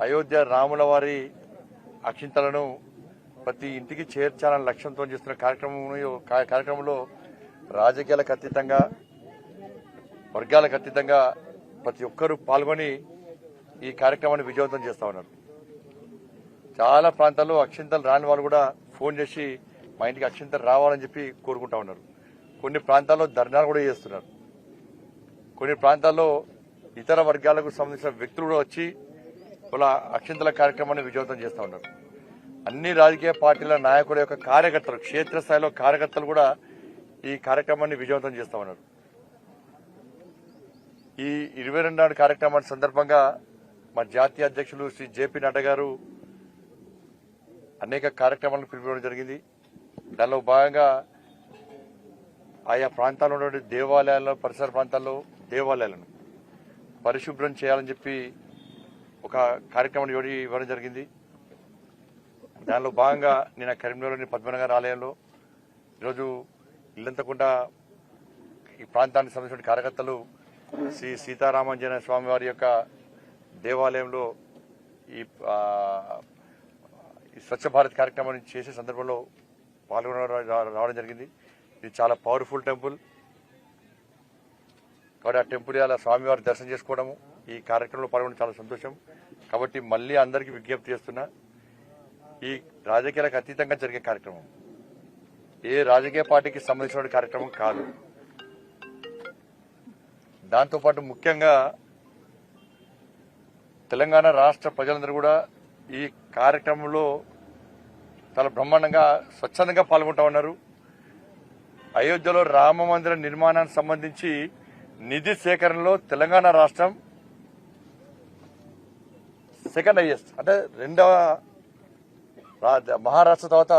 అయోధ్య రాముల వారి అక్షింతలను ప్రతి ఇంటికి చేర్చాలని లక్ష్యంతో చేస్తున్న కార్యక్రమం కార్యక్రమంలో రాజకీయాలకు అతీతంగా వర్గాలకు అతీతంగా ప్రతి ఒక్కరూ పాల్గొని ఈ కార్యక్రమాన్ని విజయవంతం చేస్తా ఉన్నారు. చాలా ప్రాంతాల్లో అక్షింతలు రాని వాళ్ళు కూడా ఫోన్ చేసి మా ఇంటికి అక్షింతలు రావాలని చెప్పి కోరుకుంటా ఉన్నారు. కొన్ని ప్రాంతాల్లో ధర్నాలు కూడా చేస్తున్నారు. కొన్ని ప్రాంతాల్లో ఇతర వర్గాలకు సంబంధించిన వ్యక్తులు కూడా వచ్చి వాళ్ళ అక్షింతల కార్యక్రమాన్ని విజయవంతం చేస్తా ఉన్నారు. అన్ని రాజకీయ పార్టీల నాయకుల యొక్క కార్యకర్తలు క్షేత్రస్థాయిలో కార్యకర్తలు కూడా ఈ కార్యక్రమాన్ని విజయవంతం చేస్తామన్నారు ఈ ఇరవై రెండు కార్యక్రమాన్ని సందర్భంగా మా జాతీయ అధ్యక్షులు శ్రీ జేపీ నడ్డా గారు అనేక కార్యక్రమాలను పిలిపించడం జరిగింది. దానిలో భాగంగా ఆయా ప్రాంతాల్లో ఉన్నటువంటి దేవాలయాల్లో పరిసర ప్రాంతాల్లో దేవాలయాలను పరిశుభ్రం చేయాలని చెప్పి ఒక కార్యక్రమం ఇవ్వడం జరిగింది. దానిలో భాగంగా నేను కరీంనగర్లోని పద్మనగర్ ఆలయంలో ఈరోజు ఇల్లంతకుండా ఈ ప్రాంతానికి సంబంధించిన కార్యకర్తలు శ్రీ సీతారామాంజనేయ స్వామి వారి యొక్క దేవాలయంలో ఈ ఈ స్వచ్ఛ భారత్ కార్యక్రమాన్ని చేసే సందర్భంలో పాల్గొన రావడం జరిగింది. ఇది చాలా పవర్ఫుల్ టెంపుల్. కాబట్టి ఆ టెంపుల్ అలా స్వామివారి దర్శనం చేసుకోవడము ఈ కార్యక్రమంలో పాల్గొనడం చాలా సంతోషం. కాబట్టి మళ్ళీ అందరికీ విజ్ఞప్తి చేస్తున్నా ఈ రాజకీయాలకు అతీతంగా జరిగే కార్యక్రమం. ఏ రాజకీయ పార్టీకి సంబంధించిన కార్యక్రమం కాదు. దాంతోపాటు ముఖ్యంగా తెలంగాణ రాష్ట్ర ప్రజలందరూ కూడా ఈ కార్యక్రమంలో చాలా బ్రహ్మాండంగా స్వచ్ఛందంగా పాల్గొంటా ఉన్నారు. అయోధ్యలో రామ మందిర నిర్మాణానికి సంబంధించి నిధి సేకరణలో తెలంగాణ రాష్ట్రం సెకండ్ హైయెస్ట్ అంటే రెండవ మహారాష్ట్ర తర్వాత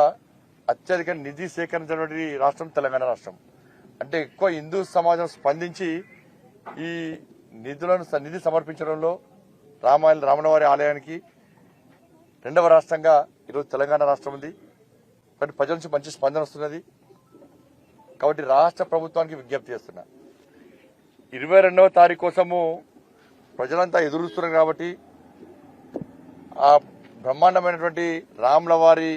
అత్యధిక నిధి సేకరించినటువంటి రాష్ట్రం తెలంగాణ రాష్ట్రం. అంటే ఎక్కువ హిందూ సమాజం స్పందించి ఈ నిధులను నిధి సమర్పించడంలో రామాయణ రామనవారి ఆలయానికి రెండవ రాష్ట్రంగా ఈరోజు తెలంగాణ రాష్ట్రం ఉంది. కాబట్టి ప్రజల నుంచి మంచి స్పందన వస్తున్నది. కాబట్టి రాష్ట్ర ప్రభుత్వానికి విజ్ఞప్తి చేస్తున్నా. ఇరవై రెండవ తారీఖు కోసము ప్రజలంతా ఎదురుస్తున్నారు కాబట్టి ఆ బ్రహ్మాండమైనటువంటి రాముల వారి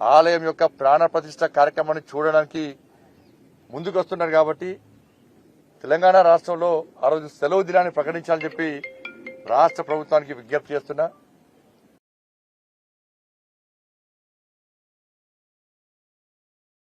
ఆలయం యొక్క ప్రాణ ప్రతిష్ట కార్యక్రమాన్ని చూడడానికి ముందుకు వస్తున్నారు కాబట్టి తెలంగాణ రాష్ట్రంలో ఆ రోజు సెలవు దినాన్ని ప్రకటించాలని చెప్పి రాష్ట్ర ప్రభుత్వానికి విజ్ఞప్తి చేస్తున్నా.